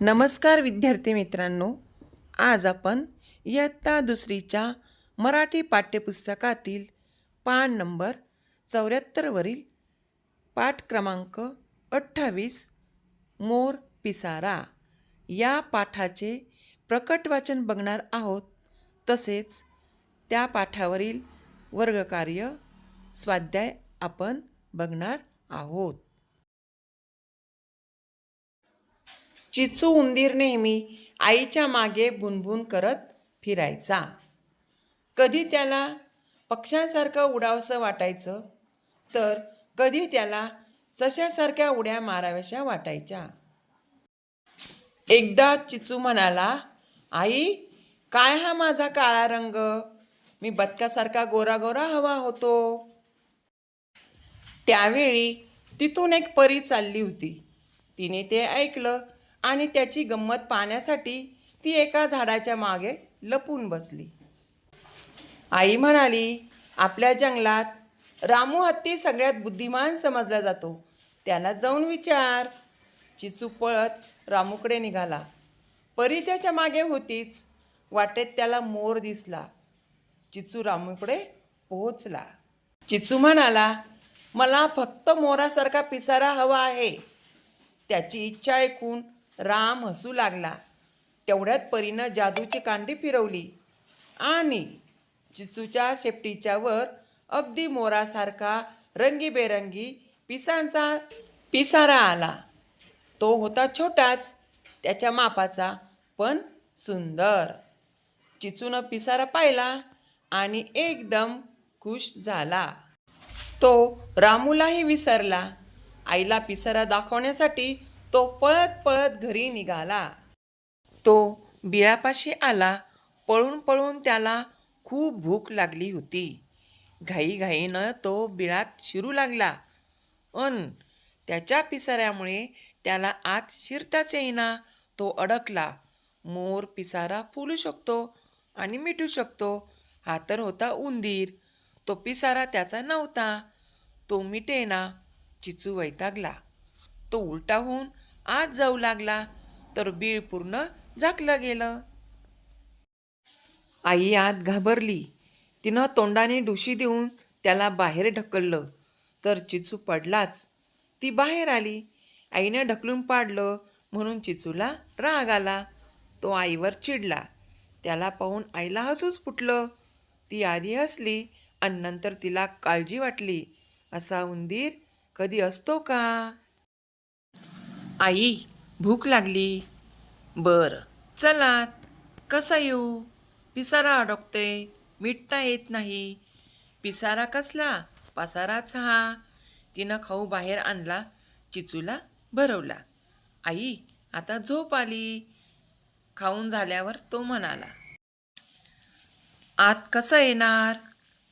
नमस्कार विद्यार्थी मित्रांनो आज आपण इयत्ता दुसरीच्या मराठी पाठ्यपुस्तकातील पान नंबर चौऱ्याहत्तरवरील पाठ क्रमांक अठ्ठावीस मोर पिसारा या पाठाचे प्रकट वाचन बघणार आहोत. तसेच त्या पाठावरील वर्गकार्य स्वाध्याय आपण बघणार आहोत. चिचू उंदीर नेहमी आईच्या मागे बुनबुन करत फिरायचा. कधी त्याला पक्ष्यांसारखं उडावसं वाटायचं तर कधी त्याला सशासारख्या उड्या माराव्याशा वाटायच्या. एकदा चिचू म्हणाला आई काय हा माझा काळा रंग? मी बदकासारखा गोरा गोरा हवा होतो. त्यावेळी तिथून एक परी चालली होती. तिने ते ऐकलं आणि त्याची गंमत पाहण्यासाठी ती एका झाडाच्या मागे लपून बसली. आई म्हणाली आपल्या जंगलात रामू हत्ती सगळ्यात बुद्धिमान समजला जातो. त्याला जाऊन विचार. चिचू पळत रामूकडे निघाला. परी त्याच्यामागे होतीच. वाटेत त्याला मोर दिसला. चिचू रामूकडे पोहोचला. चिचू म्हणाला मला फक्त मोरासारखा पिसारा हवा आहे. त्याची इच्छा ऐकून राम हसू लागला. तेवढ्यात परीनं जादूची कांडी फिरवली आणि चिचूच्या शेपटीच्या वर अगदी मोरासारखा रंगीबेरंगी पिसांचा पिसारा आला. तो होता छोटाच त्याच्या मापाचा पण सुंदर. चिचूनं पिसारा पाहिला आणि एकदम खुश झाला. तो रामूलाही विसरला. आईला पिसारा दाखवण्यासाठी तो पळत पळत घरी निघाला. तो बिळापाशी आला पळून पळून त्याला खूप भूक लागली होती. घाईघाईनं तो बिळात शिरू लागला. अन त्याच्या पिसाऱ्यामुळे त्याला आत शिरताच येईना तो अडकला. मोर पिसारा फुलू शकतो आणि मिटू शकतो. हा तर होता उंदीर. तो पिसारा त्याचा नव्हता. तो मिटेना चिचू वैतागला. तो उलटा होऊन आत जाऊ लागला तर बीळ पूर्ण झाकलं गेलं. आई आत घाबरली. तिनं तोंडाने डुशी देऊन त्याला बाहेर ढकललं तर चिचू पडलाच. ती बाहेर आली. आईनं ढकलून पाडलं म्हणून चिचूला राग आला. तो आईवर चिडला. त्याला पाहून आईला हसूच फुटलं. ती आधी हसली आणि नंतर तिला काळजी वाटली. असा उंदीर कधी असतो का? आई भूक लागली. बरं चलात कसा येऊ? पिसारा अडकते मिटता येत नाही. पिसारा कसला? पसाराच हा. तिनं खाऊ बाहेर आणला चिचूला भरवला. आई आता झोप आली. खाऊन झाल्यावर तो म्हणाला आत कसं येणार?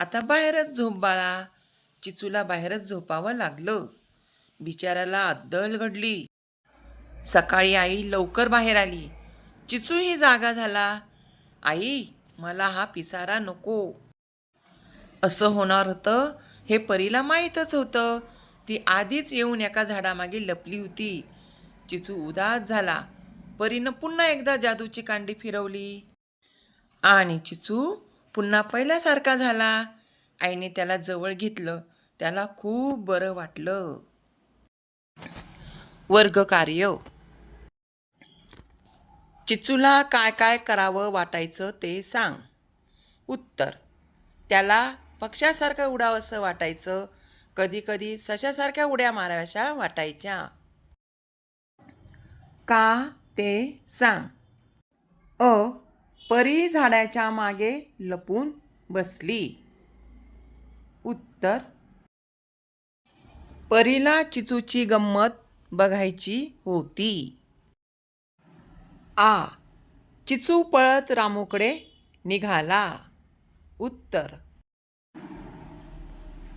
आता बाहेरच झोप बाळा. चिचूला बाहेरच झोपावं लागलं. बिचाऱ्याला अद्दल घडली. सकाळी आई लवकर बाहेर आली. चिचूही जागा झाला. आई मला हा पिसारा नको. असं होणार होतं हे परीला माहीतच होतं. ती आधीच येऊन एका झाडामागे लपली होती. चिचू उदास झाला. परीनं पुन्हा एकदा जादूची कांडी फिरवली. आणि चिचू पुन्हा पहिल्यासारखा झाला. आईने त्याला जवळ घेतलं. त्याला खूप बरं वाटलं. वर्गकार्य चिचूला काय काय करावं वाटायचं ते सांग. उत्तर त्याला पक्षासारखं उडावंसं वाटायचं. कधीकधी सशासारख्या उड्या माराव्याशा वाटायच्या. का ते सांग. अ परी झाडाच्या मागे लपून बसली. उत्तर परीला चिचूची गंमत बघायची होती. आ. चिचू पळत रामूकडे निघाला. उत्तर.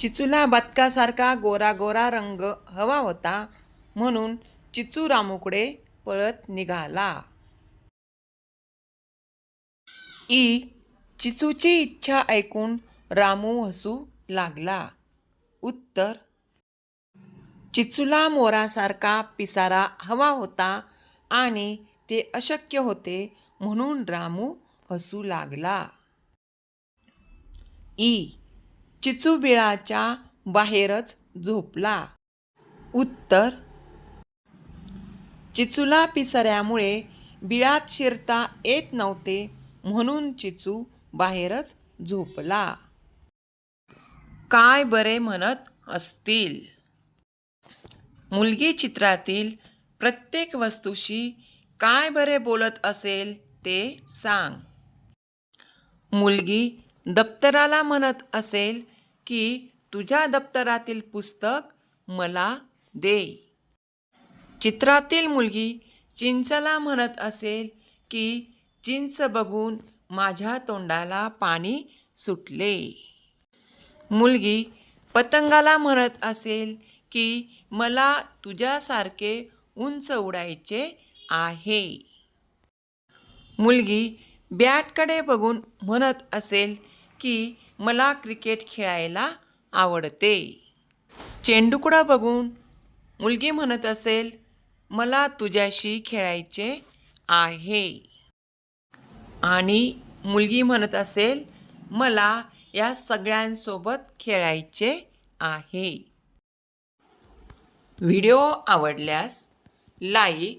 चिचूला बदकासारखा गोरा गोरा रंग हवा होता म्हणून चिचू रामूकडे पळत निघाला. ई. चिचूची इच्छा ऐकून रामू हसू लागला. उत्तर. चिचूला मोरासारखा पिसारा हवा होता आणि ते अशक्य होते म्हणून रामू हसू लागला. ई. चिचुबिळाच्या बाहेरच झोपला. उत्तर. चिचूला पिसऱ्यामुळे बिळात शिरता येत नव्हते म्हणून चिचू बाहेरच झोपला. काय बरे म्हणत असतील? मुलगी चित्रातील प्रत्येक वस्तूशी काय बरे बोलत असेल ते सांग. मुलगी दप्तराला म्हणत असेल की तुझ्या दप्तरातील पुस्तक मला दे. चित्रातील मुलगी चिंचला म्हणत असेल की चिंच बघून माझ्या तोंडाला पाणी सुटले. मुलगी पतंगाला म्हणत असेल की मला तुझ्यासारखे उंच उडायचे आहे. मुलगी बॅटकडे बघून म्हणत असेल की मला क्रिकेट खेळायला आवडते. चेंडूकडं बघून मुलगी म्हणत असेल मला तुझ्याशी खेळायचे आहे. आणि मुलगी म्हणत असेल मला या सगळ्यांसोबत खेळायचे आहे. व्हिडिओ आवडल्यास लाईक